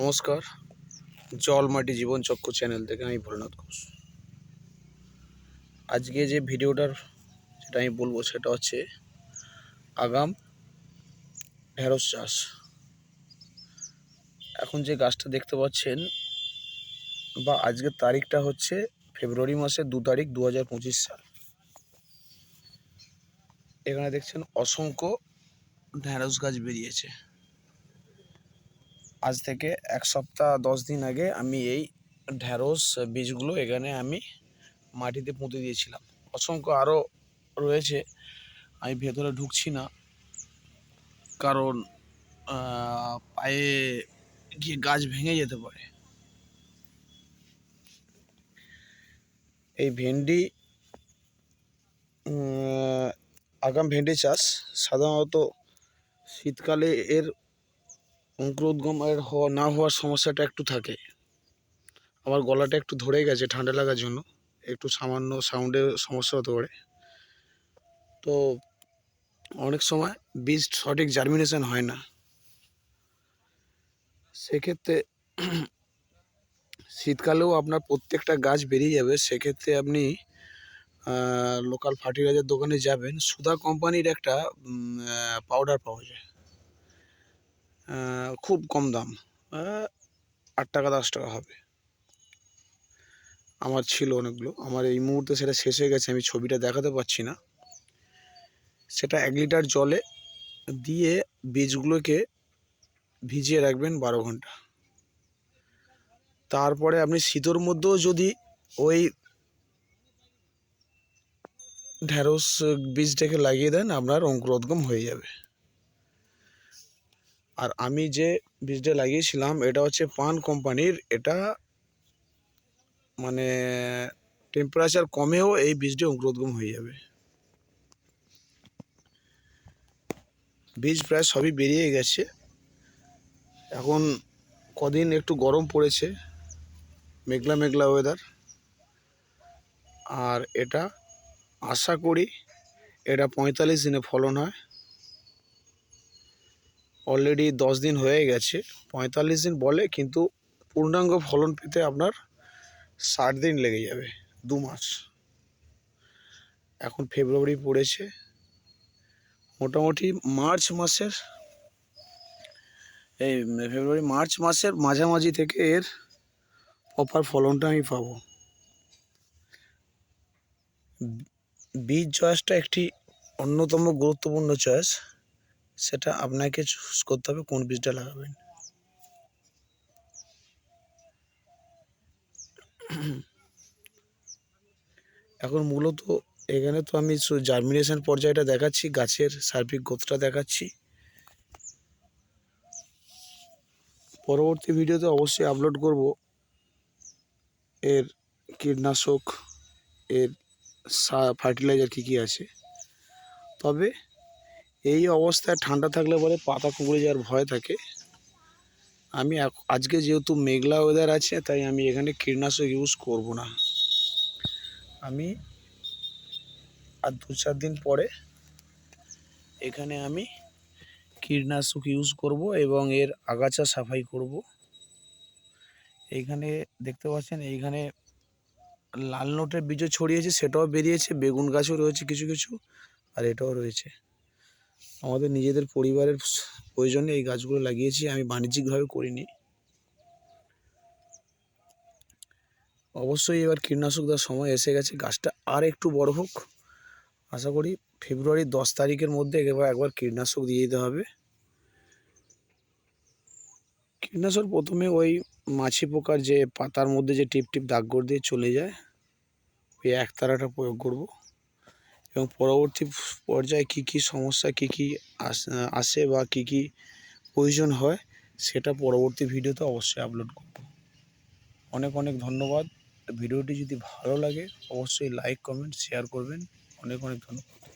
নমস্কার। জল মাটি জীবন চক্র চ্যানেল থেকে আমি ভোলনাথ ঘোষ। আজকে যে ভিডিওটার যেটা আমি বলব সেটা হচ্ছে আগাম ঢেঁড়স চাষ। এখন যে গাছটা দেখতে পাচ্ছেন বা আজকের তারিখটা হচ্ছে ফেব্রুয়ারি মাসের দু তারিখ দু পঁচিশ সাল। এখানে দেখছেন অসংখ্য ঢেঁড়স গাছ বেরিয়েছে। আজ থেকে এক সপ্তাহ, দশ দিন আগে আমি এই ঢ্যাঁড়স বীজগুলো এখানে আমি মাটিতে পুঁতে দিয়েছিলাম। অসংখ্য আরও রয়েছে, আমি ভেতরে ঢুকছি না। কারণ পায়ে গিয়ে গাছ ভেঙে যেতে পারে। এই ভেন্ডি আগাম ভেন্ডি চাষ সাধারণত শীতকালে এর অঙ্কুরোদ্গম আর হওয়া, না হওয়ার সমস্যাটা একটু থাকে। আমার গলাটা একটু ধরে গেছে, ঠান্ডা লাগার জন্য। একটু সামান্য সাউন্ডের সমস্যা হতে পারে। তো অনেক সময় বীজ সঠিক জার্মিনেশন হয় না। সেক্ষেত্রে শীতকালেও আপনার প্রত্যেকটা গাছ বেরিয়ে যাবে। সেক্ষেত্রে আপনি লোকাল ফার্টিলাইজার দোকানে যাবেন। সুধা কোম্পানির একটা পাউডার পাওয়া যায়। খুব কম দাম। আট টাকা দশ টাকা হবে। আমার ছিল অনেকগুলো। আমার এই মুহূর্তে সেটা শেষ হয়ে গেছে, আমি ছবিটা দেখাতে পারছি না। সেটা এক লিটার জলে দিয়ে বীজগুলোকে ভিজিয়ে রাখবেন বারো ঘণ্টা। তারপরে আপনি শীতের মধ্যেও যদি ওই ঢ্যাঁড়স বীজটাকে লাগিয়ে দেন, আপনার অঙ্কুরোদ্গম হয়ে যাবে। আর আমি যে বীজটা লাগিয়েছিলাম, এটা হচ্ছে পান কোম্পানির। এটা মানে টেম্পারেচার কমেও এই বীজটি অঙ্কুরোদ্গম হয়ে যাবে। বীজ প্রায় সবই বেরিয়ে গেছে। এখন কদিন একটু গরম পড়েছে, মেঘলা মেঘলা ওয়েদার আর এটা আশা করি এটা পঁয়তাল্লিশ দিনে ফলন হয়। অলরেডি দশ দিন হয়ে গেছে, পঁয়তাল্লিশ দিন বলে, কিন্তু পূর্ণাঙ্গ ফলন পেতে আপনার ষাট দিন লেগে যাবে, দু মাস। এখন ফেব্রুয়ারি পড়েছে, মোটামুটি মার্চ মাসের, এই ফেব্রুয়ারি মার্চ মাসের মাঝামাঝি থেকে এর প্রপার ফলনটা আমি পাবো। বীজ চয়েসটা একটি অন্যতম গুরুত্বপূর্ণ চয়েস। সেটা আপনাকে চুজ করতে হবে কোন বীজটা লাগাবেন। এখন মূলত এখানে তো আমি জার্মিনেশন পর্যায়টা দেখাচ্ছি, গাছের সার্বিক গ্রোথটা দেখাচ্ছি। পরবর্তী ভিডিওতে অবশ্যই আপলোড করব এর কীটনাশক, এর ফার্টিলাইজার কী কী আছে। তবে এই অবস্থায় ঠান্ডা থাকলে পরে পাতা কুঁকড়ে যাওয়ার ভয় থাকে। আমি আজকে যেহেতু মেঘলা ওয়েদার আছে, তাই আমি এখানে কীটনাশক ইউজ করব না। আমি আর দু চার দিন পরে এখানে আমি কীটনাশক ইউজ করব এবং এর আগাছা সাফাই করব। এইখানে দেখতে পাচ্ছেন, এইখানে লাল নোটের বীজও ছড়িয়েছে, সেটাও বেরিয়েছে, বেগুন গাছও রয়েছে কিছু কিছু, আর এটাও রয়েছে। আমাদের নিজেদের পরিবারের প্রয়োজনে এই গাছগুলো লাগিয়েছি, আমি বাণিজ্যিকভাবে করিনি। অবশ্যই এবার কীটনাশক দেওয়ার সময় এসে গেছে, গাছটা আর একটু বড় হোক। আশা করি ফেব্রুয়ারি দশ তারিখের মধ্যে একবার একবার কীটনাশক দিয়ে দিতে হবে। কীটনাশক প্রথমে ওই মাছি পোকার যে পাতার মধ্যে যে টিপ টিপ দাগ করে দিয়ে চলে যায়, ওই একতারাটা প্রয়োগ করব। এবং পরবর্তী পর্যায়ে কী কী সমস্যা, কী কী আস- বা কী কী প্রয়োজন হয়, সেটা পরবর্তী ভিডিওতে অবশ্যই আপলোড করব। অনেক অনেক ধন্যবাদ। ভিডিওটি যদি ভালো লাগে, অবশ্যই লাইক কমেন্ট শেয়ার করবেন। অনেক অনেক ধন্যবাদ।